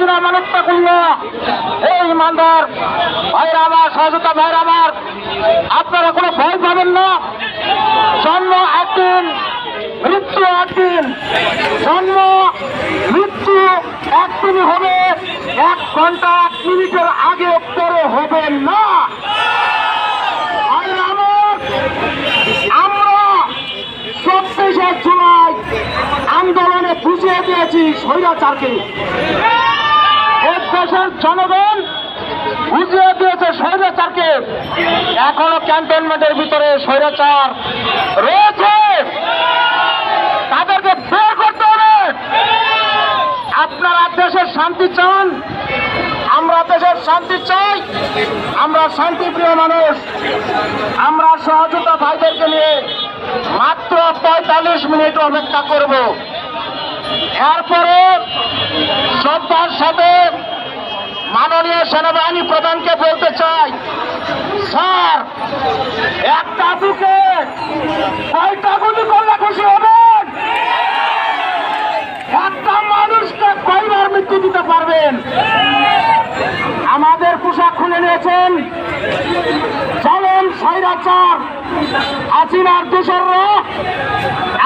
না মানবতা করল এই ইমানদার ভাইরা আমার সহযোগিতা ভাইরা আমার আপনারা কোনো ভয় পাবেন না। জন্ম একদিন, মৃত্যু একদিন। জন্ম, মৃত্যু একদিনই হবে। এক ঘণ্টা এক মিনিটের আগে পরে হবে না। আন্দোলনে বুঝিয়ে দিয়েছি দেশের জনগণ বুঝিয়ে দিয়েছে স্বৈরাচারকে। এখনও ক্যান্টনমেন্টের ভিতরে স্বৈরাচার রয়েছে। তাদেরকে বের করতে হবে। আপনারা দেশের শান্তি চান, আমরা দেশের শান্তি চাই, আমরা শান্তিপ্রিয় মানুষ। আমরা সহযোগিতা ভাইদেরকে নিয়ে মাত্র পঁয়তাল্লিশ মিনিট অপেক্ষা করব। এরপরে শ্রদ্ধার সাথে সেনাবাহিনী প্রধানকে বলতে চাই, স্যার, একটা বুকে কয়টা গুলি করলে খুশি হবেন একটা মানুষকে কয়বার মৃত্যু দিতে পারবেন? আমাদের পোশাক খুলে নিয়েছেন। চলন, স্বৈরাচার, হাসিনার দোসররা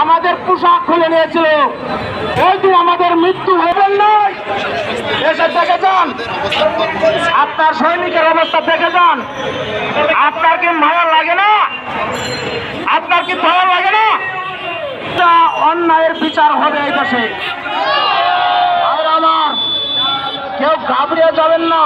আমাদের পোশাক খুলে নিয়েছিল। দিন আমাদের মৃত্যু হবেন নয় এসে দেখে যান। আপনার সৈনিকের অবস্থা দেখে যান। আপনার কি মায়া লাগে না? আপনার কি দয়া লাগে না? অন্যায়ের বিচার হবে এই দেশে। আর আমার কেউ ঘাবড়িয়ে যাবেন না।